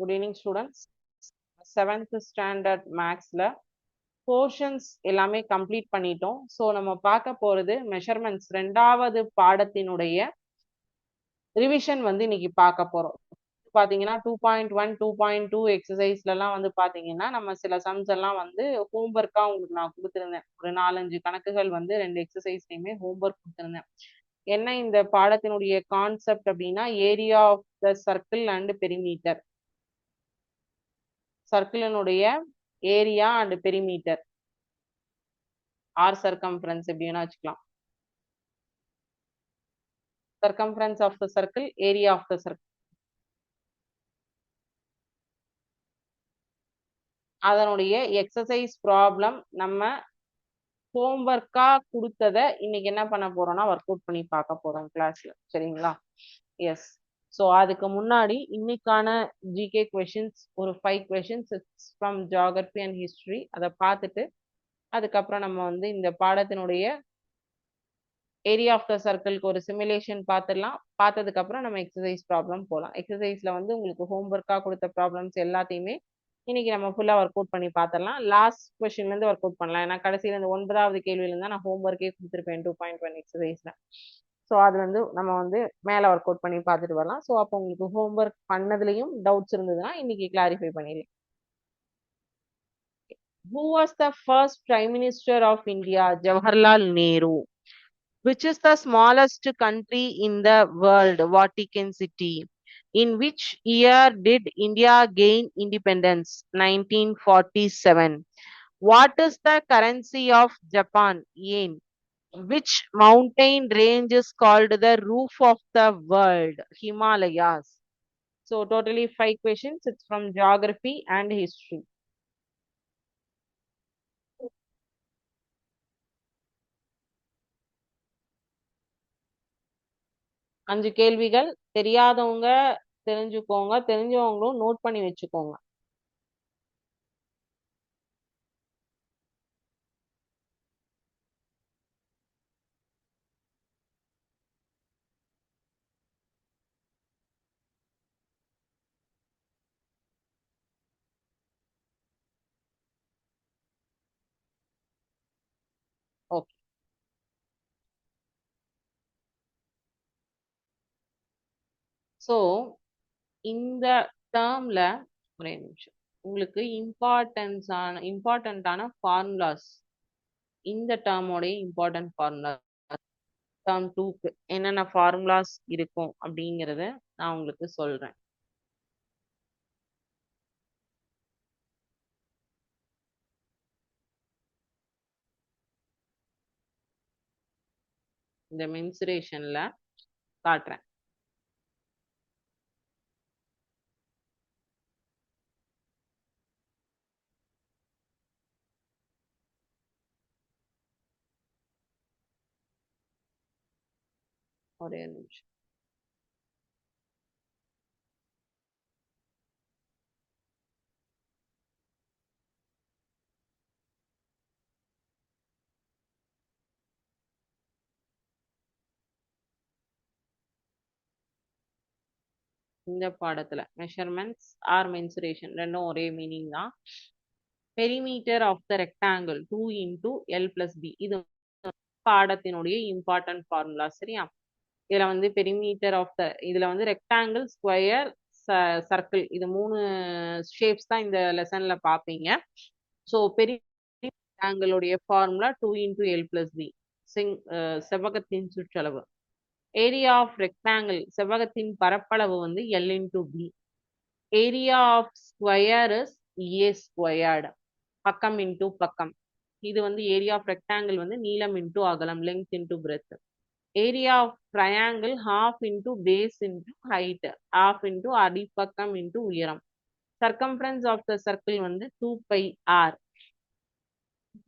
Good evening students seventh standard மேக்ஸில் portions எல்லாமே complete பண்ணிட்டோம். ஸோ நம்ம பார்க்க போகிறது மெஷர்மெண்ட்ஸ் ரெண்டாவது பாடத்தினுடைய ரிவிஷன் வந்து இன்னைக்கு பார்க்க போகிறோம் பார்த்தீங்கன்னா two point one two point two எக்ஸசைஸ்லலாம் வந்து பார்த்தீங்கன்னா நம்ம சில சம்ஸ் எல்லாம் வந்து ஹோம்ஒர்க்காக உங்களுக்கு நான் கொடுத்துருந்தேன். ஒரு நாலஞ்சு கணக்குகள் வந்து ரெண்டு எக்ஸசைஸ்லையுமே ஹோம்ஒர்க் கொடுத்துருந்தேன். என்ன இந்த பாடத்தினுடைய கான்செப்ட் அப்படின்னா area of the circle and perimeter சர்க்கிளினுடைய area and perimeter. Or circumference எப்படி வேணா வச்சுக்கலாம். Circumference of the circle area of the circle அதனுடைய எக்ஸசைஸ் ப்ராப்ளம் நம்ம ஹோம்ஒர்க்கா கொடுத்ததை இன்னைக்கு என்ன பண்ண போறோம்னா ஒர்க் அவுட் பண்ணி பார்க்க போறோம் கிளாஸ்ல சரிங்களா? எஸ் ஸோ அதுக்கு முன்னாடி இன்னைக்கான ஜிகே கொஷின்ஸ் ஒரு five questions from geography and history அதை பார்த்துட்டு அதுக்கப்புறம் நம்ம வந்து இந்த பாடத்தினுடைய ஏரியா ஆஃப் த சர்க்கிள்க்கு ஒரு சிமுலேஷன் பார்த்துடலாம். பார்த்ததுக்கு அப்புறம் நம்ம எக்ஸசைஸ் ப்ராப்ளம் போகலாம் எக்ஸசைஸில் வந்து உங்களுக்கு ஹோம்ஒர்க்காக கொடுத்த ப்ராப்ளம்ஸ் எல்லாத்தையுமே இன்னைக்கு நம்ம ஃபுல்லாக ஒர்க் அவுட் பண்ணி பார்த்துடலாம். லாஸ்ட் கொஷின்லேருந்து ஒர்க் அவுட் பண்ணலாம். ஏன்னா கடைசியில் இந்த ஒன்பதாவது கேள்வியிலேருந்து தான் நான் ஹோம்ஒர்க்கே கொடுத்துருப்பேன் டூ பாயிண்ட் ஒன் எக்ஸசைஸில் ஸோ அது வந்து நம்ம வந்து மேலே ஒர்க் அவுட் பண்ணி பார்த்துட்டு வரலாம் ஸோ அப்போ உங்களுக்கு ஹோம் ஒர்க் பண்ணதுலேயும் டவுட்ஸ் இருந்ததுன்னா இன்னைக்கு கிளாரிஃபை பண்ணிடலாம் who was the first prime minister of India Jawaharlal Nehru which is the smallest country in the city in which year which India did india nineteen forty seven what is the currency of Japan ஏன் Which mountain range is called the roof of the world? Himalayas. So totally five questions. It's from geography and history. அஞ்சு கேள்விகள் தெரியாதவங்க தெரிஞ்சுக்கோங்க தெரிஞ்சவங்களும் note பண்ணி வச்சுக்கோங்க so இந்த டேர்மில் ஒரே நிமிஷம். உங்களுக்கு இம்பார்ட்டன்ஸான இம்பார்ட்டண்ட்டான ஃபார்முலாஸ் இந்த டேர்மோடைய இம்பார்ட்டன்ட் ஃபார்முலாஸ் டேர்ம் டூக்கு என்னென்ன ஃபார்முலாஸ் இருக்கும் அப்படிங்கிறத நான் உங்களுக்கு சொல்கிறேன் இந்த மென்சுரேஷனில் காட்டுறேன். ஒரே நிமிஷம் இந்த பாடத்துல மெஷர்மெண்ட்ஸ் ஆர் மென்சுரேஷன் ரெண்டும் ஒரே மீனிங் தான். Perimeter of the rectangle two into L plus B இது பாடத்தினுடைய இம்பார்ட்டன்ட் ஃபார்முலா சரியா? இதுல வந்து பெரிமீட்டர் ஆஃப் த இதுல வந்து ரெக்டாங்கிள் ஸ்கொயர் சர்க்கிள் இது மூணு ஷேப்ஸ் தான் இந்த லெசன்ல பாப்பீங்க. ஸோ பெரிய ரெக்டாங்கிளுடைய formula two into L plus B Singh செவ்வகத்தின் சுற்றளவு. ஏரியா ஆஃப் ரெக்டாங்கிள் செவ்வகத்தின் பரப்பளவு வந்து L into B area of square is A squared பக்கம் இன்டூ பக்கம். இது வந்து ஏரியா ஆஃப் ரெக்டாங்கிள் வந்து நீளம் இன்டூ அகலம் length into breadth area of triangle half into base into height half into அடிப்பக்கம் into உயரம். சர்க்கம்ஃபரன்ஸ் ஆஃப் த சர்க்கிள் வந்து two pi R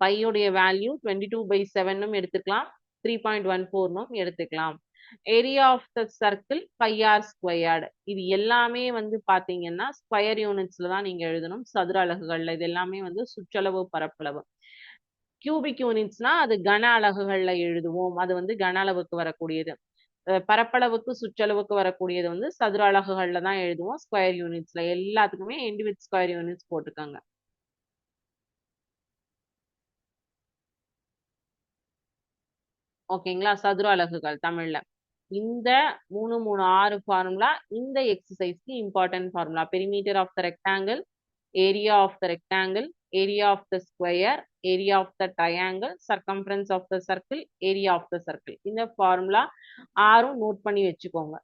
பையோடைய வேல்யூ டுவெண்ட்டி டூ பை செவனும் எடுத்துக்கலாம். த்ரீ பாயிண்ட் ஒன் ஃபோர்னும் எடுத்துக்கலாம். Area of the circle pi R squared இது எல்லாமே வந்து பாத்தீங்கன்னா ஸ்கொயர் யூனிட்ஸ்ல தான் நீங்க எழுதணும். சதுர அலகுகள்ல இது எல்லாமே வந்து சுற்றளவு பரப்பளவு. கியூபிக் யூனிட்ஸ்னா அது கன அலகுகள்ல எழுதுவோம். அது வந்து கன அளவுக்கு வரக்கூடியது. பரப்பளவுக்கு சுற்றளவுக்கு வரக்கூடியது வந்து சதுர அலகுகள்ல தான் எழுதுவோம். ஸ்கொயர் யூனிட்ஸ்ல எல்லாத்துக்குமே எண்டு வித் ஸ்கொயர் யூனிட்ஸ் போட்டுக்கோங்க ஓகேங்களா சதுர அலகுகள் தமிழ்ல. இந்த மூணு மூணு ஆறு ஃபார்முலா இந்த எக்ஸசைஸ்க்கு important formula perimeter of the rectangle area of the rectangle area of the square area of the triangle, circumference of the circle area of the circle. இந்த ஃபார்முலா ஆறும் நோட் பண்ணி வச்சுக்கோங்க.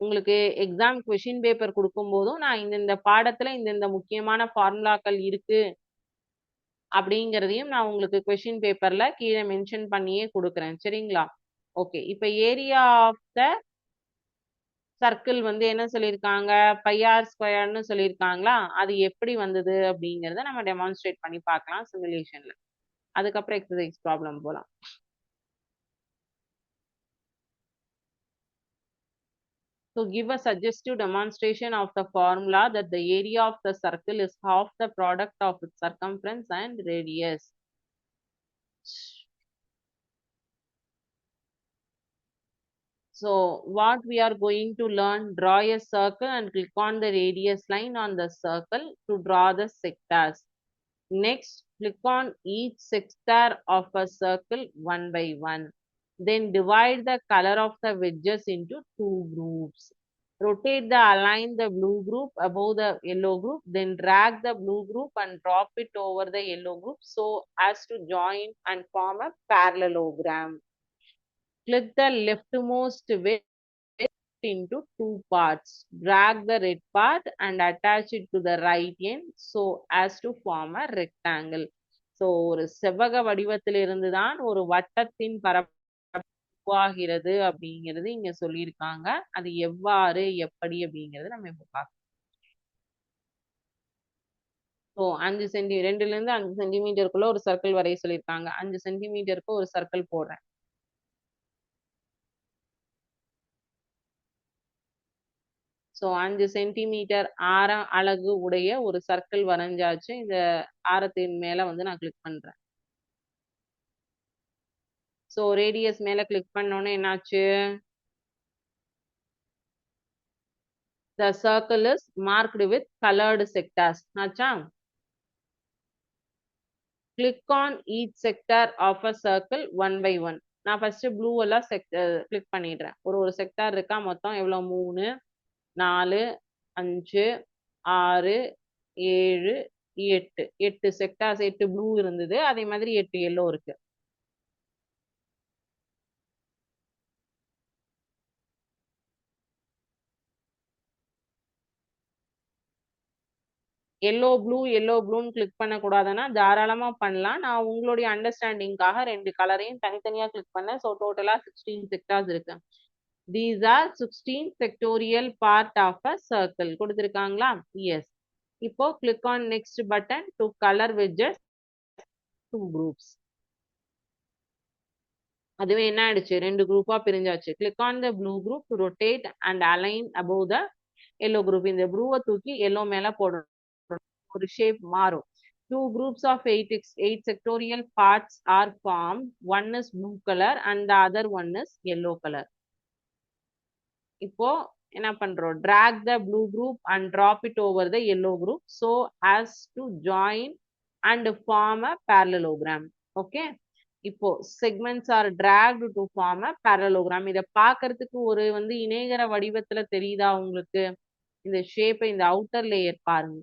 உங்களுக்கு எக்ஸாம் கொஷின் பேப்பர் கொடுக்கும் போதும் நான் இந்த பாடத்துல இந்த முக்கியமான ஃபார்முலாக்கள் இருக்கு அப்படிங்கிறதையும் நான் உங்களுக்கு கொஷின் பேப்பர்ல கீழே மென்ஷன் பண்ணியே கொடுக்குறேன். சரிங்களா? ஓகே இப்போ ஏரியா ஆஃப் த சர்க்கிள் வந்து என்ன சொல்லியிருக்காங்க பையார் ஸ்கொயர்னு சொல்லியிருக்காங்களா அது எப்படி வந்தது அப்படிங்கிறத நம்ம டெமான்ஸ்ட்ரேட் பண்ணி பார்க்கலாம் சிமுலேஷன்ல அதுக்கப்புறம் எக்ஸசைஸ் ப்ராப்ளம் போகலாம் So give a suggestive demonstration of the formula that the area of the circle is half the product of its circumference and radius. So what we are going to learn, draw a circle and click on the radius line on the circle to draw the sectors. Next, click on each sector of a circle one by one. Then divide the color of the wedges into two groups. Rotate the align the blue group above the yellow group, then drag the blue group and drop it over the yellow group so as to join and form a parallelogram. Split the leftmost wedge into two parts. Drag the red part and attach it to the right end so as to form a rectangle. So ஒரு செவ்வக வடிவத்திலிருந்து தான் ஒரு வட்டத்தின் பரப்பாகிறது அப்படிங்கிறது இங்க சொல்லியிருக்காங்க அது எவ்வாறு எப்படி அப்படிங்கிறது நம்ம இப்போ பார்க்கலாம் ஸோ அஞ்சு சென்டி ரெண்டுல இருந்து அஞ்சு சென்டிமீட்டருக்குள்ள ஒரு சர்க்கிள் வரைய சொல்லியிருக்காங்க அஞ்சு சென்டிமீட்டருக்கு ஒரு சர்க்கிள் போடுறேன் ஸோ அஞ்சு சென்டிமீட்டர் ஆரம் அலகு உடைய ஒரு சர்க்கிள் வரைஞ்சாச்சு. இந்த ஆரத்தின் மேல வந்து நான் கிளிக் பண்றேன். ஸோ ரேடியஸ் மேல கிளிக் பண்ணோன்னே என்னாச்சு? The circle is marked with coloured sectors ஆச்சா? Click on each sector of a circle one by one நான் ஃபர்ஸ்ட் ப்ளூ எல்லாம் செக் கிளிக் பண்ணிடுறேன். ஒரு ஒரு செக்டார் இருக்கா? மொத்தம் எவ்வளோ மூணு. நாலு அஞ்சு ஆறு ஏழு எட்டு. எட்டு செக்டார்ஸ் எட்டு ப்ளூ இருந்தது. அதே மாதிரி எட்டு எல்லோ இருக்கு. எல்லோ ப்ளூ எல்லோ ப்ளூன்னு கிளிக் பண்ணக்கூடாதுன்னா தாராளமாக பண்ணலாம். நான் உங்களுடைய அண்டர்ஸ்டாண்டிங்காக ரெண்டு கலரையும் தனித்தனியாக கிளிக் பண்ணேன். ஸோ டோட்டலாக சிக்ஸ்டீன் செக்டார்ஸ் இருக்கு. These are sixteen sectorial part of a circle கொடுத்துருக்காங்களா? எஸ் இப்போ click on next button to colour wedges two groups அதுவே என்ன ஆயிடுச்சு? ரெண்டு குரூப்பா பிரிஞ்சாச்சு. Click on the blue group to rotate and align above the yellow group இந்த ப்ளூவை தூக்கி எல்லோ மேல போடணும். ஒரு ஷேப் மாறும். Two groups of eight eight sectorial parts are form one is blue colour and the other one is yellow colour இப்போ என்ன பண்றோம் drag the blue group and drop it over the yellow group so as to join and form a parallelogram okay இப்போ segments are dragged to form a parallelogram இதை பார்க்கறதுக்கு ஒரு வந்து இணையகர வடிவத்துல தெரியுதா உங்களுக்கு இந்த ஷேப்பை இந்த அவுட்டர் லேயர் பாருங்க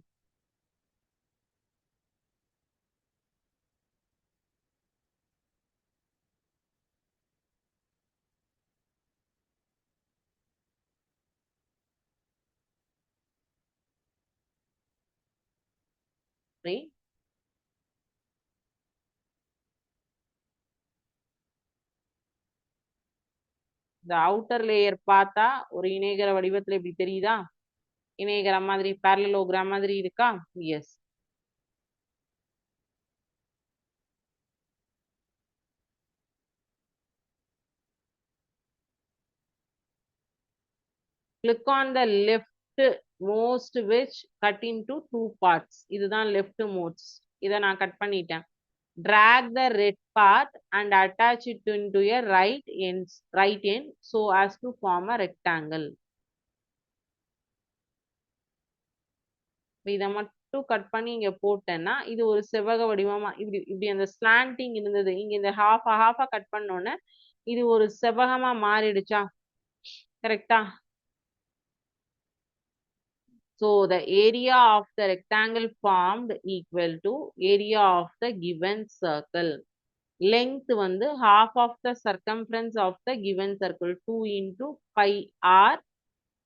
சரி இந்த அவுட்டர் லேயர் பார்த்தா ஒரு இணைகர வடிவத்துல இப்படி தெரியுதா? இணையகரம் மாதிரி பேரலோகிராம் மாதிரி இருக்கா? Yes click on the left left most which cut in to two parts இதுதான் லெஃப்ட் மோஸ்ட் இதை நான் கட் பண்ணிட்டேன். Drag the red part and attach it into a right end right end so as to form a rectangle. இதை மட்டும் cut பண்ணி இங்க போட்டேன்னா இது ஒரு செவ்வக வடிவமா இப்படி இப்படி அந்த ஸ்லாண்டிங் இருந்தது. இங்க இந்த ஹாஃப் ஹாஃபா கட் பண்ணோன்னே இது ஒரு செவ்வகமா மாறிடுச்சா? கரெக்டா So the area of the rectangle formed equal to area of the given circle. Length வந்து half of the circumference of the given circle 2 into pi r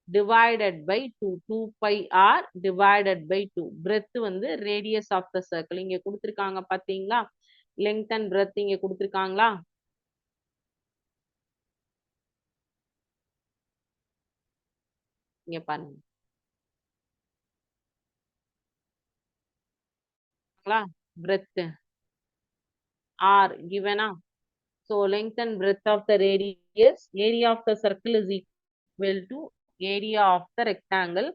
divided by 2 2 pi r divided by 2 breadth வந்து radius of the circle இங்க கொடுத்திருக்காங்க பாத்தீங்களா length and breadth இங்க கொடுத்திருக்காங்களா இங்க பாருங்க பார்க்கலாம் breadth are கிவனா so length and breadth of the radius area of the circle is equal to area of the rectangle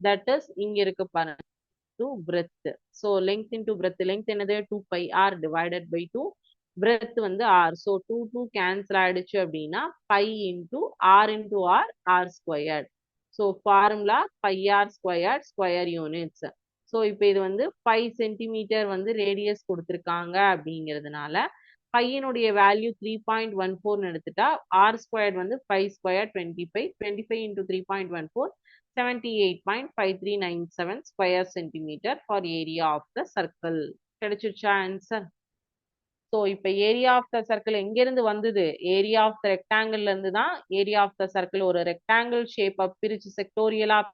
that is இங்க இருக்கு பாருங்க to breadth so length in to breadth length என்னது two pi R divided by two breadth வந்து R so two two cancel ஆயிடுச்சு அப்படின்னா pi into R into R R squared so formula pi R squared square units so இப்போ இது வந்து five centimetre வந்து radius கொடுத்துருக்காங்க அப்படிங்கிறதுனால பையனுடைய வேல்யூ த்ரீ பாயிண்ட் ஒன் ஃபோர்னு எடுத்துட்டா ஆர் ஸ்கொயர்ட் வந்து five square twenty five twenty five into three point one four seventy eight point five three nine seven square centimetre for area of the circle கிடைச்சிருச்சா answer so இப்போ area of the circle எங்கேருந்து வந்தது? Area of the ரெக்டாங்கிள்ல இருந்து தான் area of the circle ஒரு rectangle ஷேப்பை பிரிச்சு செக்டோரியலாக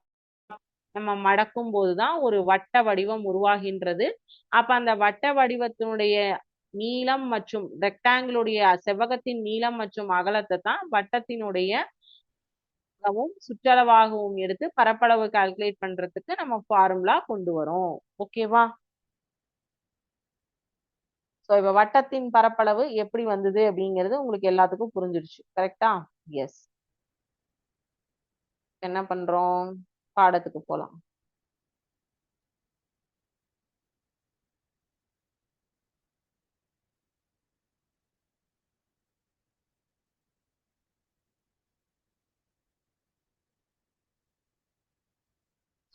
நம்ம மடக்கும் போதுதான் ஒரு வட்ட வடிவம் உருவாகின்றது. அப்ப அந்த வட்ட வடிவத்தினுடைய நீளம் மற்றும் ரெக்டாங்கிளுடைய செவ்வகத்தின் நீளம் மற்றும் அகலத்தை தான் வட்டத்தினுடைய சுற்றளவாகவும் எடுத்து பரப்பளவு கால்குலேட் பண்றதுக்கு நம்ம ஃபார்முலா கொண்டு வரோம். ஓகேவா ஸோ இப்போ வட்டத்தின் பரப்பளவு எப்படி வந்தது அப்படிங்கிறது உங்களுக்கு எல்லாத்துக்கும் புரிஞ்சிருச்சு. கரெக்டா எஸ் என்ன பண்றோம்? பாடத்துக்கு போலாம்.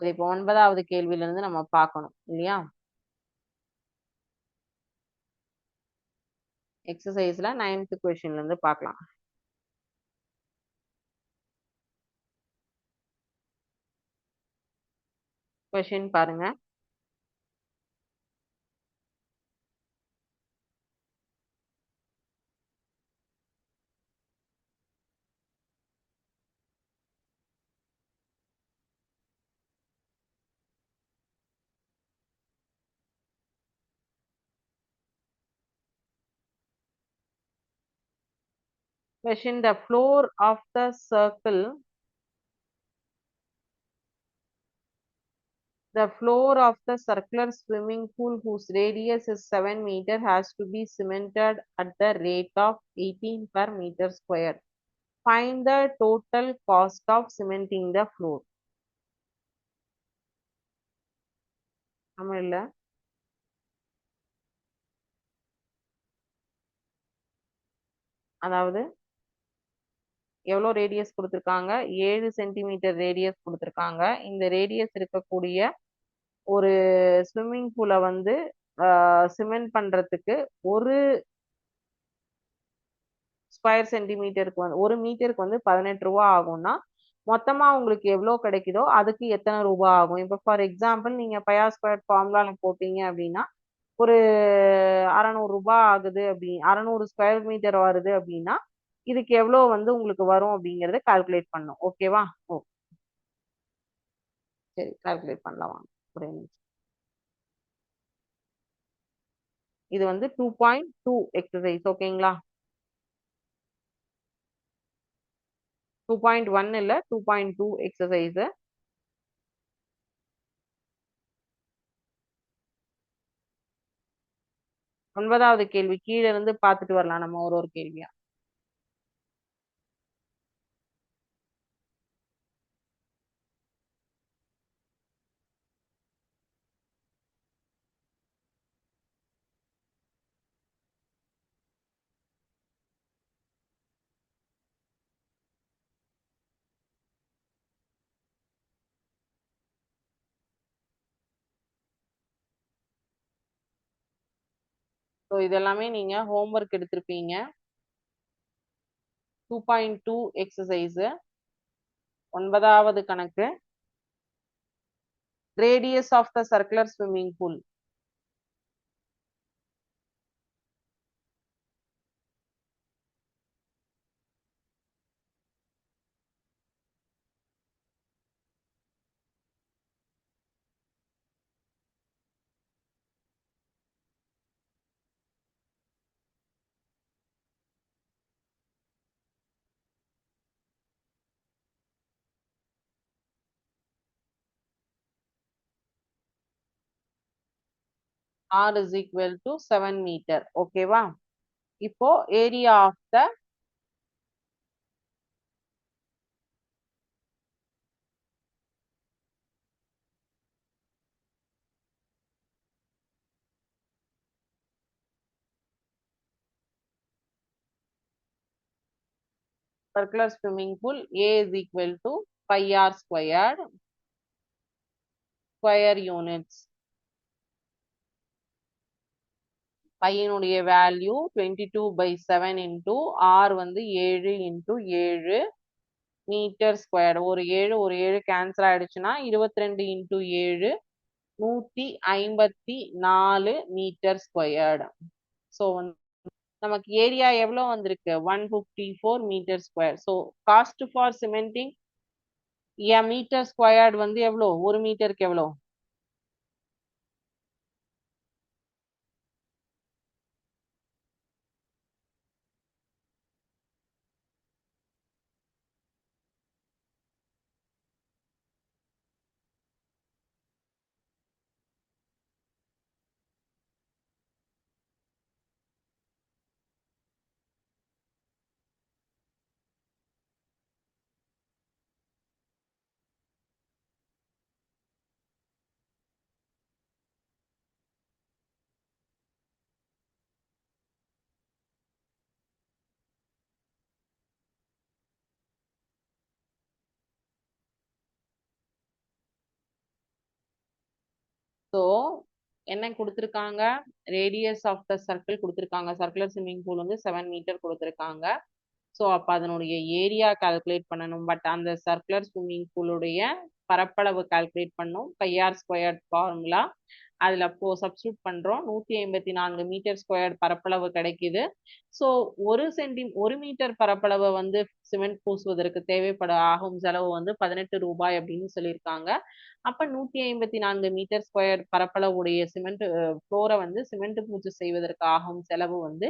இப்போ ஒன்பதாவது கேள்வியில இருந்து நம்ம பார்க்கணும் இல்லையா? எக்ஸசைஸ்ல நைன்த் கொஸ்டின்ல இருந்து பார்க்கலாம். கொஷின் பாருங்க Question the floor of the circle The floor of the circular swimming pool whose radius is 7 meter has to be cemented at the rate of 18 per meter square. Find the total cost of cementing the floor. தமிழ்ல அதாவது எவ்வளோ radius கொடுத்துருக்காங்க ஏழு centimetre radius கொடுத்துருக்காங்க இந்த radius இருக்கக்கூடிய ஒரு swimming பூலை வந்து சிமெண்ட் பண்ணுறதுக்கு ஒரு ஸ்கொயர் சென்டிமீட்டருக்கு வந்து ஒரு மீட்டருக்கு வந்து பதினெட்டு ரூபா ஆகும்னா மொத்தமாக உங்களுக்கு எவ்வளோ கிடைக்குதோ அதுக்கு எத்தனை ரூபா ஆகும்? இப்போ ஃபார் எக்ஸாம்பிள் நீங்கள் பயா ஸ்கொயர் ஃபார்முலாவில் போட்டீங்க அப்படின்னா ஒரு அறநூறுபா ஆகுது அப்படி அறநூறு ஸ்கொயர் மீட்டர் வருது அப்படின்னா இதுக்கு எவ்வளோ வந்து உங்களுக்கு வரும் அப்படிங்கிறத கால்குலேட் பண்ணும் ஓகேவா ஓ. சரி கால்குலேட் பண்ணலாம் வாங்க. ஒரு நிமிஷம் இது வந்து டூ பாயிண்ட் டூ எக்ஸசைஸ் ஓகேங்களா டூ பாயிண்ட் ஒன் இல்லை டூ பாயிண்ட் டூ எக்ஸசைஸ் ஒன்பதாவது கேள்வி கீழே இருந்து பார்த்துட்டு வரலாம் நம்ம ஒரு ஒரு கேள்வியா? ஸோ இதெல்லாமே நீங்க ஹோம்ஒர்க் எடுத்திருப்பீங்க. டூ பாயிண்ட் டூ எக்ஸசைஸு ஒன்பதாவது கணக்கு. Radius of the circular swimming pool r is equal to 7 meter ஓகேவா இப்போ area of the circular swimming pool A is equal to pi r squared square units பையனுடைய value twenty two by seven into R வந்து ஏழு into ஏழு metre square ஒரு ஏழு ஒரு ஏழு கேன்சல் ஆயிடுச்சுன்னா இருபத்தி ரெண்டு இன்ட்டு ஏழு நூற்றி ஐம்பத்தி நாலு மீட்டர் ஸ்கொயர்டு ஸோ வந்து நமக்கு ஏரியா எவ்வளோ வந்திருக்கு? One fifty four metre square so cost for cementing a metre squared வந்து எவ்வளோ ஒரு மீட்டருக்கு எவ்வளோ ஸோ என்ன கொடுத்துருக்காங்க? ரேடியஸ் ஆஃப் த சர்க்கிள் கொடுத்துருக்காங்க. சர்க்குலர் ஸ்விம்மிங் பூல் வந்து செவன் மீட்டர் கொடுத்துருக்காங்க. ஸோ அப்போ அதனுடைய ஏரியா கால்குலேட் பண்ணணும். பட் அந்த சர்க்குலர் ஸ்விம்மிங் பூலுடைய பரப்பளவு கால்குலேட் பண்ணும். பையார் ஸ்கொயர் ஃபார்முலா அதில் போ சப்ஸ்டியூட் பண்ணுறோம் நூற்றி ஐம்பத்தி நான்கு மீட்டர் ஸ்கொயர் பரப்பளவு கிடைக்குது. ஸோ ஒரு சென்டி ஒரு மீட்டர் பரப்பளவை வந்து சிமெண்ட் பூசுவதற்கு தேவைப்பட ஆகும் செலவு வந்து பதினெட்டு ரூபாய் அப்படின்னு சொல்லியிருக்காங்க. அப்போ நூற்றி ஐம்பத்தி நான்கு மீட்டர் ஸ்கொயர் பரப்பளவுடைய சிமெண்ட் ஃப்ளோரை வந்து சிமெண்ட் பூச்சு செய்வதற்கு ஆகும் செலவு வந்து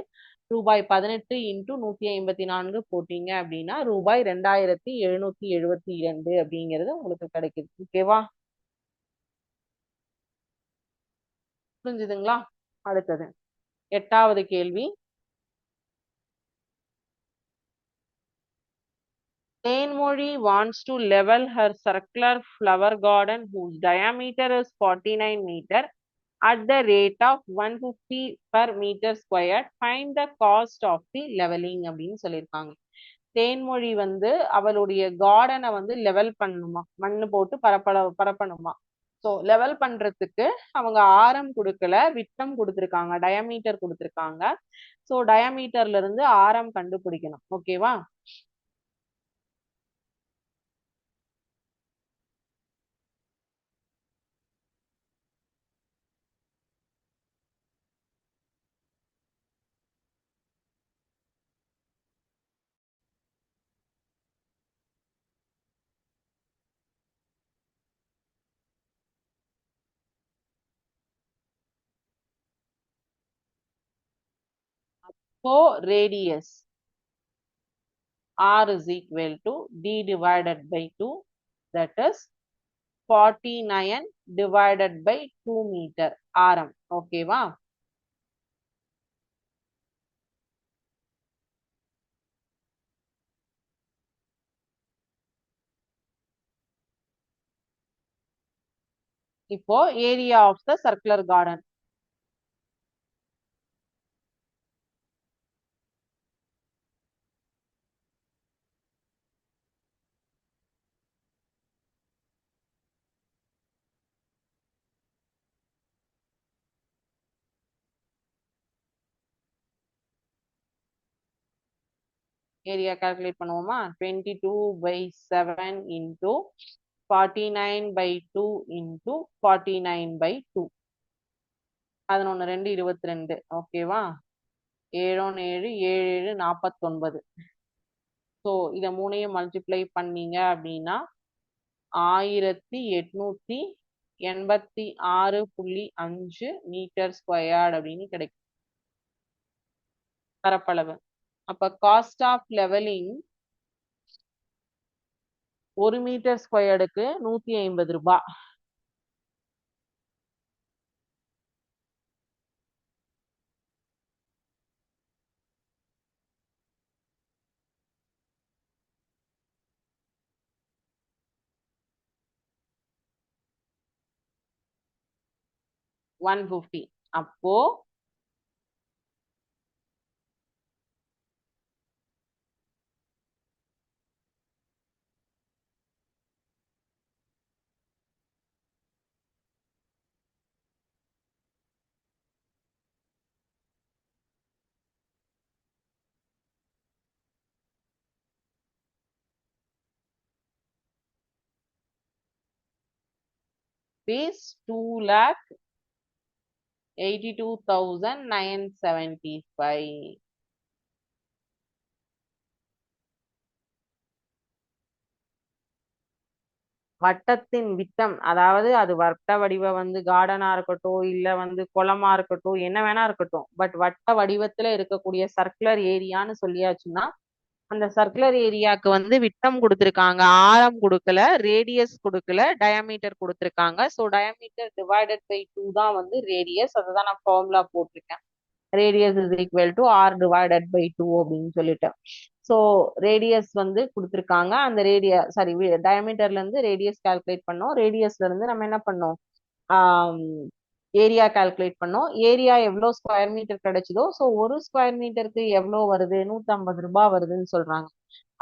ரூபாய் பதினெட்டு இன்ட்டு நூற்றி ஐம்பத்தி நான்கு போட்டீங்க அப்படின்னா ரூபாய் ரெண்டாயிரத்தி எழுநூற்றி எழுபத்தி இரண்டு அப்படிங்கிறது உங்களுக்கு கிடைக்குது. ஓகேவா புரிஞ்சுதுங்களா அடுத்தது எட்டாவது கேள்வி Thenmozhi wants to level her circular flower garden whose diameter is forty nine metre at the rate of one fifty per metre square find the cost of the levelling அப்படின்னு சொல்லியிருக்காங்க தேன்மொழி வந்து அவளுடைய கார்டனை வந்து லெவல் பண்ணுமா மண்ணு போட்டு பரப்ப பரப்பணுமா ஸோ லெவல் பண்றதுக்கு அவங்க ஆரம் கொடுக்கல விட்டம் கொடுத்துருக்காங்க டயமீட்டர் கொடுத்துருக்காங்க. ஸோ டயமீட்டர்ல இருந்து ஆரம் கண்டுபிடிக்கணும். ஓகேவா So radius R is equal to D divided by 2 that is 49 divided by 2 meter ஆரம் ஓகேவா இப்போ area of the circular garden Area calculate பண்ணுவோமா? Twenty two by seven into forty nine by two into forty nine by two பதினொன்று ரெண்டு இருபத்தி ரெண்டு. ஓகேவா ஏழொன்று ஏழு ஏழு ஏழு நாற்பத்தொன்பது ஸோ இதை மூணையும் மல்டிப்ளை பண்ணீங்க அப்படின்னா ஆயிரத்தி எட்நூத்தி எண்பத்தி ஆறு புள்ளி அஞ்சு மீட்டர் ஸ்கொயர்ட் அப்படின்னு கிடைக்கும். பரப்பளவு. அப்ப காஸ்ட் ஆஃப் லெவலிங் ஒரு மீட்டர் ஸ்கொயர்டுக்கு நூத்தி ஐம்பது ரூபாய் ஒன் ஃபிஃப்டி அப்போ rupees 2 lakh eighty-two thousand nine seventy-five. வட்டத்தின் விட்டம் அதாவது அது வட்ட வடிவ வந்து கார்டனா இருக்கட்டும் இல்ல வந்து குளமா இருக்கட்டும் என்ன வேணா இருக்கட்டும் பட் வட்ட வடிவத்துல இருக்கக்கூடிய சர்க்குலர் ஏரியான்னு சொல்லியாச்சுன்னா அந்த சர்க்குலர் ஏரியாக்கு வந்து விட்டம் கொடுத்துருக்காங்க. ஆரம் கொடுக்கல ரேடியஸ் கொடுக்கல டயாமீட்டர் கொடுத்துருக்காங்க. So diameter divided by two தான் வந்து ரேடியஸ் அதை தான் நான் ஃபார்முலா போட்டிருக்கேன். Radius is equal to R divided by two அப்படின்னு சொல்லிட்டு. ஸோ ரேடியஸ் வந்து கொடுத்துருக்காங்க. அந்த ரேடிய சாரி டயமீட்டர்ல இருந்து ரேடியஸ் கால்குலேட் பண்ணோம். ரேடியஸ்ல இருந்து நம்ம என்ன பண்ணோம்? ஏரியா கால்குலேட் பண்ணோம். ஏரியா எவ்வளோ ஸ்கொயர் மீட்டர் கிடைச்சதோ ஸோ ஒரு ஸ்கொயர் மீட்டருக்கு எவ்வளோ வருது? நூற்றம்பது ரூபாய் வருதுன்னு சொல்றாங்க.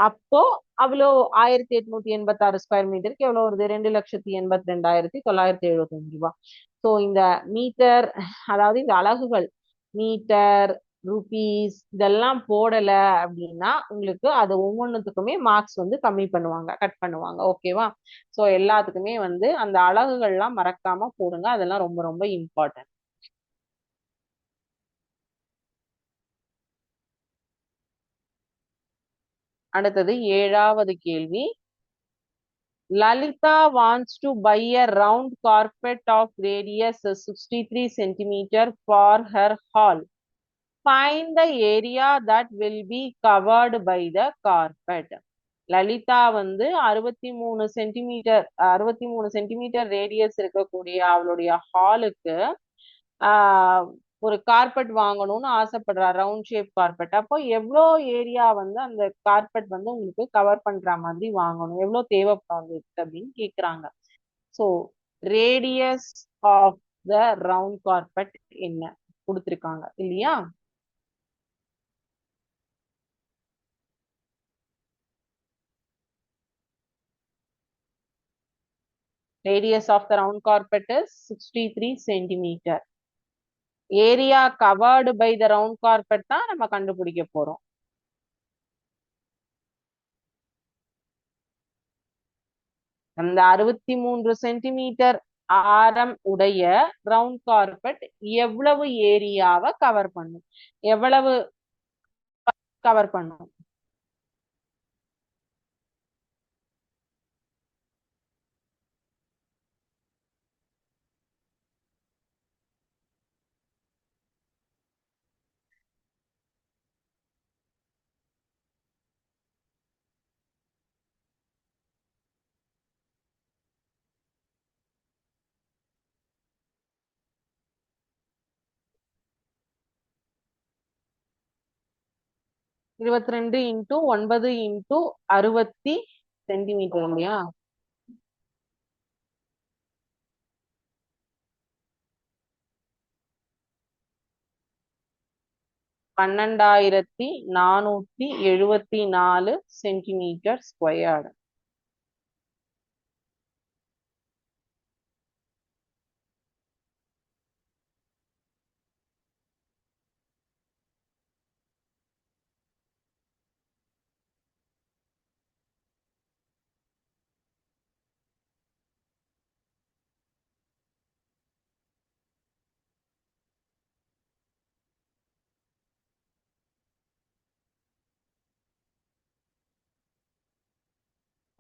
அப்போ அவ்வளோ ஆயிரத்தி எட்நூத்தி எண்பத்தாறு ஸ்கொயர் மீட்டருக்கு எவ்வளோ வருது? ரெண்டு லட்சத்தி எண்பத்தி ரெண்டாயிரத்தி தொள்ளாயிரத்தி எழுபத்தஞ்சு ரூபாய். ஸோ இந்த மீட்டர் அதாவது இந்த அலகுகள் மீட்டர் ருபீஸ் இதெல்லாம் போடல அப்படின்னா உங்களுக்கு அது ஒவ்வொன்றுத்துக்குமே மார்க்ஸ் வந்து கம்மி பண்ணுவாங்க கட் பண்ணுவாங்க. ஓகேவா ஸோ எல்லாத்துக்குமே வந்து அந்த அலகுகள்லாம் மறக்காம போடுங்க. அதெல்லாம் ரொம்ப ரொம்ப இம்பார்ட்டன்ட் அடுத்தது ஏழாவது கேள்வி. Lalitha wants to buy a round carpet of radius sixty three centimetre for her hall Find the area that will be covered by the carpet. Lalitha வந்து அறுபத்தி மூணு சென்டிமீட்டர் அறுபத்தி மூணு சென்டிமீட்டர் ரேடியஸ் இருக்கக்கூடிய அவளுடைய ஹாலுக்கு ஒரு கார்பெட் வாங்கணும்னு ஆசைப்படுறா ரவுண்ட் ஷேப் கார்பெட் அப்போ எவ்வளோ ஏரியா வந்து அந்த கார்பெட் வந்து உங்களுக்கு கவர் பண்ற மாதிரி வாங்கணும்? எவ்வளோ தேவைப்படுது அப்படின்னு கேக்குறாங்க. So radius of the round carpet என்ன? கொடுத்துருக்காங்க. இல்லையா? Radius of the round carpet is 63 centimeter. Area covered by the round carpet தான் நம்ம கண்டுபிடிக்க போறோம். அந்த அறுபத்தி மூன்று சென்டிமீட்டர் ஆரம் உடைய ரவுண்ட் கார்பெட் எவ்வளவு ஏரியாவை கவர் பண்ணும்? எவ்வளவு கவர் பண்ணும்? இருபத்தி ரெண்டு இன்ட்டு ஒன்பது இன்ட்டு அறுபத்தி சென்டிமீட்டர் இல்லையா? பன்னெண்டாயிரத்தி நானூத்தி எழுபத்தி நாலு சென்டிமீட்டர் ஸ்கொயர்டு.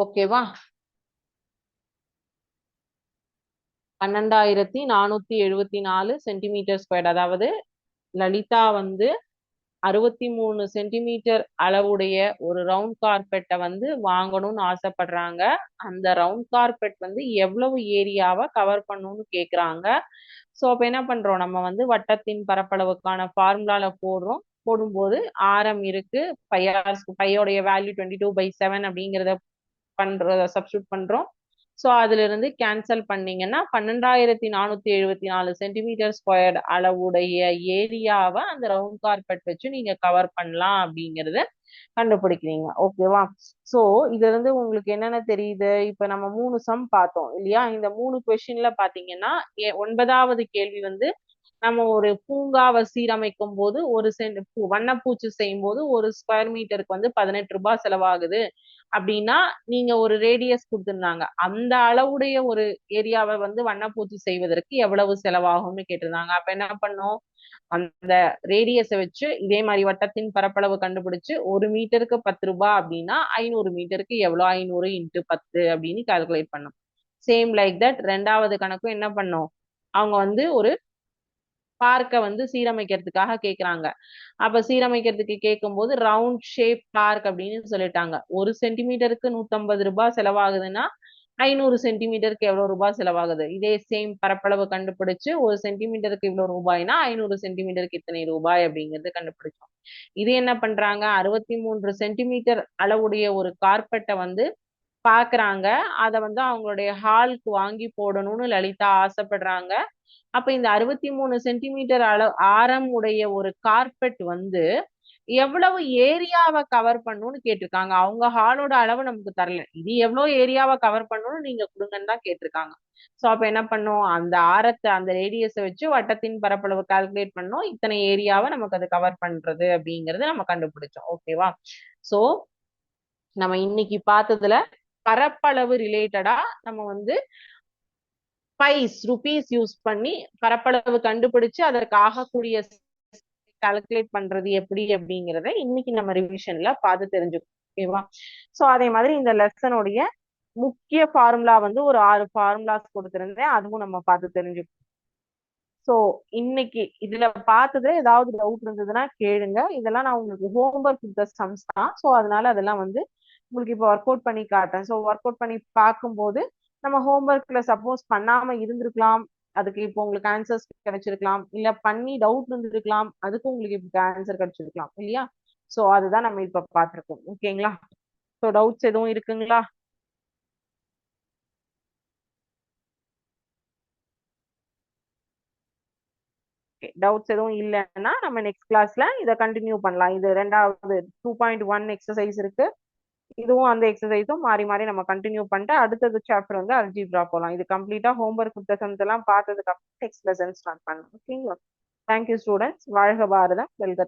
ஓகேவா பன்னெண்டாயிரத்தி நானூத்தி எழுபத்தி நாலு சென்டிமீட்டர் ஸ்கொயர் அதாவது லலிதா வந்து அறுபத்தி மூணு சென்டிமீட்டர் அளவுடைய ஒரு ரவுண்ட் கார்பெட்டை வந்து வாங்கணும்னு ஆசைப்படுறாங்க. அந்த ரவுண்ட் கார்பெட் வந்து எவ்வளவு ஏரியாவை கவர் பண்ணணும்னு கேக்குறாங்க. ஸோ அப்போ என்ன பண்றோம்? நம்ம வந்து வட்டத்தின் பரப்பளவுக்கான ஃபார்முலால போடுறோம். போடும்போது ஆரம் இருக்கு. Pi R பையோடைய value twenty two by seven அப்படிங்கிறத பண்ற சப்ஸ்டியூட் பண்றோம். ஸோ அதுல இருந்து கேன்சல் பண்ணீங்கன்னா பன்னெண்டாயிரத்தி நானூத்தி எழுபத்தி நாலு சென்டிமீட்டர் ஸ்கொயர் அளவுடைய ஏரியாவை அந்த ரவுண்ட் கார்பெட் வச்சு நீங்க கவர் பண்ணலாம் அப்படிங்கறத கண்டுபிடிக்கிறீங்க. ஓகேவா சோ இதுல இருந்து உங்களுக்கு என்னென்ன தெரியுது? இப்ப நம்ம மூணு சம் பார்த்தோம் இல்லையா? இந்த மூணு கொஸ்டின்ல பாத்தீங்கன்னா ஏ- ஒன்பதாவது கேள்வி வந்து நம்ம ஒரு பூங்காவை சீரமைக்கும் போது ஒரு சென்ட் பூ வண்ணப்பூச்சி செய்யும் போது ஒரு ஸ்கொயர் மீட்டருக்கு வந்து பதினெட்டு ரூபாய் செலவாகுது. அப்படின்னா நீங்க ஒரு ரேடியஸ் கொடுத்திருந்தாங்க. அந்த அளவுடைய ஒரு ஏரியாவை வந்து வண்ணப்பூச்சி செய்வதற்கு எவ்வளவு செலவாகும்னு கேட்டிருந்தாங்க. அப்ப என்ன பண்ணோம்? அந்த ரேடியஸை வச்சு இதே மாதிரி வட்டத்தின் பரப்பளவு கண்டுபிடிச்சு ஒரு மீட்டருக்கு பத்து ரூபாய் அப்படின்னா ஐநூறு மீட்டருக்கு எவ்வளோ? ஐநூறு இன்ட்டு பத்து அப்படின்னு கால்குலேட் பண்ணோம். சேம் லைக் தட் ரெண்டாவது கணக்கும் என்ன பண்ணோம்? அவங்க வந்து ஒரு பார்க்கை வந்து சீரமைக்கிறதுக்காக கேக்குறாங்க. அப்ப சீரமைக்கிறதுக்கு கேட்கும்போது ரவுண்ட் ஷேப் பார்க் அப்படின்னு சொல்லிட்டாங்க. ஒரு சென்டிமீட்டருக்கு நூத்தம்பது ரூபாய் செலவாகுதுன்னா ஐநூறு சென்டிமீட்டருக்கு எவ்வளவு ரூபாய் செலவாகுது? இதே சேம் பரப்பளவு கண்டுபிடிச்சு ஒரு சென்டிமீட்டருக்கு இவ்வளவு ரூபாய்னா ஐநூறு சென்டிமீட்டருக்கு இத்தனை ரூபாய் அப்படிங்கிறது கண்டுபிடிச்சோம். இது என்ன பண்றாங்க? அறுபத்தி மூன்று சென்டிமீட்டர் அளவுடைய ஒரு கார்பெட்டை வந்து பாக்குறாங்க. அத வந்து அவங்களுடைய ஹாலுக்கு வாங்கி போடணும்னு லலிதா ஆசைப்படுறாங்க. அப்ப இந்த அறுபத்தி மூணு சென்டிமீட்டர் அளவு ஆரம் உடைய ஒரு கார்பெட் வந்து எவ்வளவு ஏரியாவை கவர் பண்ணும்னு கேட்டிருக்காங்க. அவங்க ஹாலோட அளவு நமக்கு தரல. இது எவ்வளவு ஏரியாவை கவர் பண்ணணும்னு நீங்க கொடுங்கன்னு தான் கேட்டிருக்காங்க. சோ அப்ப என்ன பண்ணோம்? அந்த ஆரத்தை அந்த ரேடியஸை வச்சு வட்டத்தின் பரப்பளவு கால்குலேட் பண்ணோம். இத்தனை ஏரியாவை நமக்கு அது கவர் பண்றது அப்படிங்கறத நம்ம கண்டுபிடிச்சோம். ஓகேவா சோ நம்ம இன்னைக்கு பார்த்ததுல பரப்பளவு ரிலேட்டடா நம்ம வந்து ஸ்பைஸ் ருபீஸ் யூஸ் பண்ணி பரப்பளவு கண்டுபிடிச்சு அதற்கு ஆகக்கூடிய கால்குலேட் பண்றது எப்படி அப்படிங்கிறத இன்னைக்கு நம்ம ரிவிஷன்ல பார்த்து தெரிஞ்சுக்கோம் ஓகேவா சோ அதே மாதிரி இந்த லெசனுடைய முக்கிய ஃபார்முலா வந்து ஒரு ஆறு ஃபார்முலாஸ் கொடுத்துருந்தேன். அதுவும் நம்ம பார்த்து தெரிஞ்சுக்கணும் ஸோ இன்னைக்கு இதுல பார்த்ததுல ஏதாவது டவுட் இருந்ததுன்னா கேளுங்க. இதெல்லாம் நான் உங்களுக்கு ஹோம்ஒர்க் கொடுத்த சம்ஸ் தான். ஸோ அதனால அதெல்லாம் வந்து உங்களுக்கு இப்போ ஒர்க் அவுட் பண்ணி காட்டுறேன். ஸோ ஒர்க் அவுட் பண்ணி பார்க்கும்போது நம்ம ஹோம்ஒர்க்ல சப்போஸ் பண்ணாம இருந்திருக்கலாம். அதுக்கு இப்போ உங்களுக்கு ஆன்சர்ஸ் கிடைச்சிருக்கலாம். இல்ல பண்ணி டவுட் இருந்திருக்கலாம் அதுக்கு உங்களுக்கு இப்போ ஆன்சர் கிடைச்சிருக்கலாம். இல்லையா? சோ அதுதான் நம்ம இப்ப பாத்துருக்கோம் ஓகேங்களா சோ டவுட்ஸ் எதுவும் இருக்குங்களா? டவுட்ஸ் எதுவும் இல்லைன்னா நம்ம நெக்ஸ்ட் கிளாஸ்ல இதை கண்டினியூ பண்ணலாம். இது ரெண்டாவது டூ பாயிண்ட் ஒன் எக்ஸசைஸ் இருக்கு. இதுவும் அந்த எக்ஸசைஸும் மாறி மாறி நம்ம கண்டினியூ பண்ணிட்டு அடுத்தது சாப்டர் வந்து அல்ஜிப்ரா போகலாம் இது கம்ப்ளீட்டா ஹோம்ஒர்க் புத்தகம்ஸ் எல்லாம் பார்த்ததுக்கு அப்புறம் நெக்ஸ்ட் லெசன் ஸ்டார்ட் பண்ணலாம். ஓகேங்களா தேங்க்யூ ஸ்டூடெண்ட்ஸ் வாழ்க பாரதம். வெல்க